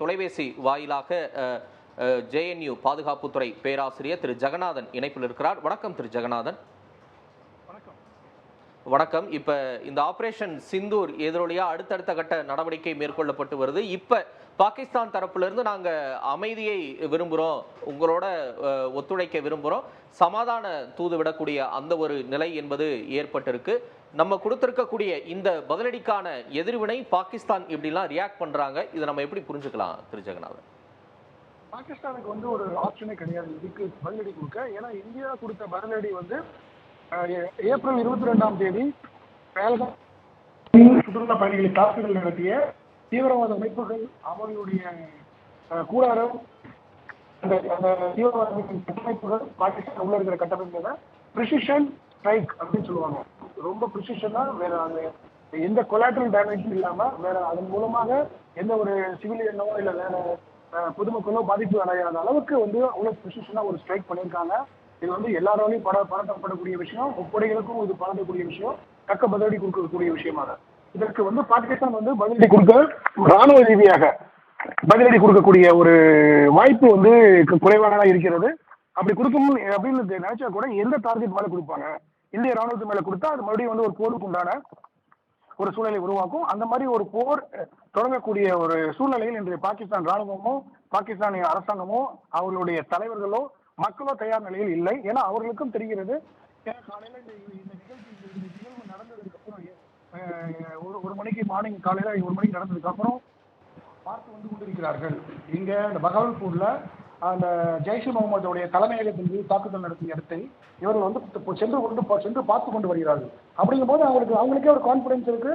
தொலைபேசி வாயிலாக ஜேஎன்யூ பாதுகாப்புத்துறை பேராசிரியர் திரு ஜெகநாதன் இணைப்பில் இருக்கிறார். வணக்கம் திரு ஜெகநாதன். வணக்கம். இப்ப இந்த ஆபரேஷன் சிந்தூர் எதிரொலியா அடுத்தடுத்த கட்ட நடவடிக்கை மேற்கொள்ளப்பட்டு வருது. இப்ப பாகிஸ்தான் தரப்புல இருந்து நாங்க அமைதியை விரும்புகிறோம் உங்களோட ஒத்துழைக்க விரும்புகிறோம் சமாதான தூது விடக்கூடிய அந்த ஒரு நிலை என்பது ஏற்பட்டிருக்கு. நம்ம கொடுத்திருக்கக்கூடிய இந்த பதிலடிக்கான எதிர்வினை பாகிஸ்தான் இப்படிலாம் ரியாக்ட் பண்றாங்க இதை நம்ம எப்படி புரிஞ்சுக்கலாம் திரு ஜெகநாதன்? பாகிஸ்தானுக்கு வந்து ஒரு ஆப்ஷனே கிடையாது. இதுக்கு பதிலடி கொடுக்க. ஏன்னா இந்தியா கொடுத்த பதிலடி வந்து ஏப்ரல் இருபத்தி ரெண்டாம் தேதி சுற்றுலா பயணிகளை தாக்குதல் நடத்திய தீவிரவாத அமைப்புகள் அவர்களுடைய கூடாரம் அந்த அந்த தீவிரவாத அமைப்பின் கட்டமைப்புகள் பாகிஸ்தான் உள்ள இருக்கிற கட்டமைப்புல ப்ரிசிஷன் ஸ்ட்ரைக் அப்படின்னு சொல்லுவாங்க. ரொம்ப ப்ரிசிஷனா வேற அந்த எந்த கொலாட்ரல் டேமேஜும் இல்லாம வேற அதன் மூலமாக எந்த ஒரு சிவிலியனோ இல்ல வேற பொதுமக்களோ பாதிப்பு அடையாத அளவுக்கு வந்து அவ்வளவு ப்ரிசிஷனா ஒரு ஸ்ட்ரைக் பண்ணியிருக்காங்க. இது வந்து எல்லாராலையும் பட பாராட்டப்படக்கூடிய விஷயம் முப்படைகளுக்கும் இது பாராட்டக்கூடிய விஷயம் தக்க பதிலடி கொடுக்கக்கூடிய விஷயமாக இதற்கு வந்து பாகிஸ்தான் வந்து பதிலடி கொடுக்க ராணுவ ரீதியாக பதிலடி கொடுக்கக்கூடிய ஒரு வாய்ப்பு வந்து குறைவானதாக இருக்கிறது. அப்படி கொடுக்கும் அப்படின்னு நினைச்சா கூட எந்த டார்கெட் மேலே கொடுப்பாங்க? இந்திய ராணுவத்து மேலே கொடுத்தா அது மறுபடியும் வந்து ஒரு போருக்கு உண்டான ஒரு சூழலை உருவாக்கும். அந்த மாதிரி ஒரு போர் தொடங்கக்கூடிய ஒரு சூழ்நிலையில் இன்றைய பாகிஸ்தான் ராணுவமோ பாகிஸ்தானிய அரசாங்கமோ அவர்களுடைய தலைவர்களோ மக்களோ தயார் நிலையில் இல்லை ஏன்னா அவர்களுக்கும் தெரிகிறது. ஏன்னா காலையில இந்த நிகழ்ச்சி இந்த நிகழ்வு நடந்ததுக்கு அப்புறம் ஒரு ஒரு மணிக்கு மார்னிங் காலையில ஒரு மணிக்கு நடந்ததுக்கு அப்புறம் பார்த்து வந்து கொண்டிருக்கிறார்கள். இங்க இந்த பகவல்பூர்ல அந்த ஜெய்ஷ் முகமதுடைய தலைமையகத்தின் மீது தாக்குதல் நடத்திய இடத்தை இவர்கள் வந்து சென்று கொண்டு சென்று பார்த்து கொண்டு வருகிறார்கள். அப்படிங்கும்போது அவங்களுக்கு அவங்களுக்கே ஒரு கான்பிடன்ஸ் இருக்கு.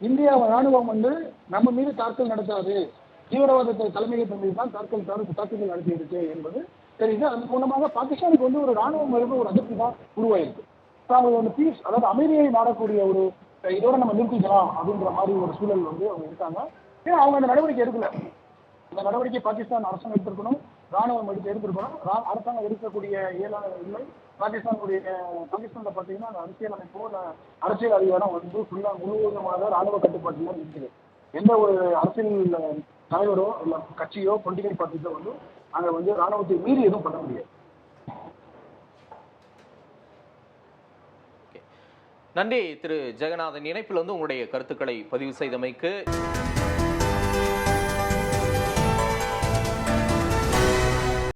இந்தியா ராணுவம் வந்து நம்ம மீது தாக்குதல் நடத்தாது. தீவிரவாதத்தை தலைமையகத்தின் மீது தான் தாக்குதல் தாக்குதல் நடத்தியிருக்கு என்பது தெரியுது? அதன் மூலமாக பாகிஸ்தானுக்கு வந்து ஒரு ராணுவம் ஒரு அதிர்ச்சி தான் உருவாயிருக்கு. அவங்க ஒரு பீஸ் அதாவது அமைதியை நாடக்கூடிய ஒரு இதோட நம்ம நிறுத்திக்கலாம் அப்படின்ற மாதிரி ஒரு சூழல் வந்து அவங்க இருக்காங்க. ஏன்னா அவங்க அந்த நடவடிக்கை எடுக்கல? அந்த நடவடிக்கை பாகிஸ்தான் அரசாங்கம் எடுத்திருக்கணும் ராணுவம் எடுத்து எடுத்திருக்கணும். அரசாங்கம் எடுக்கக்கூடிய இயலாத இல்லை. பாகிஸ்தானுடைய பாகிஸ்தான்ல பார்த்தீங்கன்னா அந்த அரசியல் அமைப்போ அரசியல் அதிகாரம் வந்து ஃபுல்லா முழுவதுமாக ராணுவ கட்டுப்பாட்டில் இருக்குது. எந்த ஒரு அரசியல் தலைவரோ இல்லை கட்சியோ பொலிட்டிக்கல் பார்ட்டிஸோ வந்து அங்க வந்து ராணுவத்தை மீறி எதுவும் பண்ண முடியாது. நன்றி திரு ஜெகநாதன். இணைப்பில் வந்து உங்களுடைய கருத்துக்களை பதிவு செய்தமைக்கு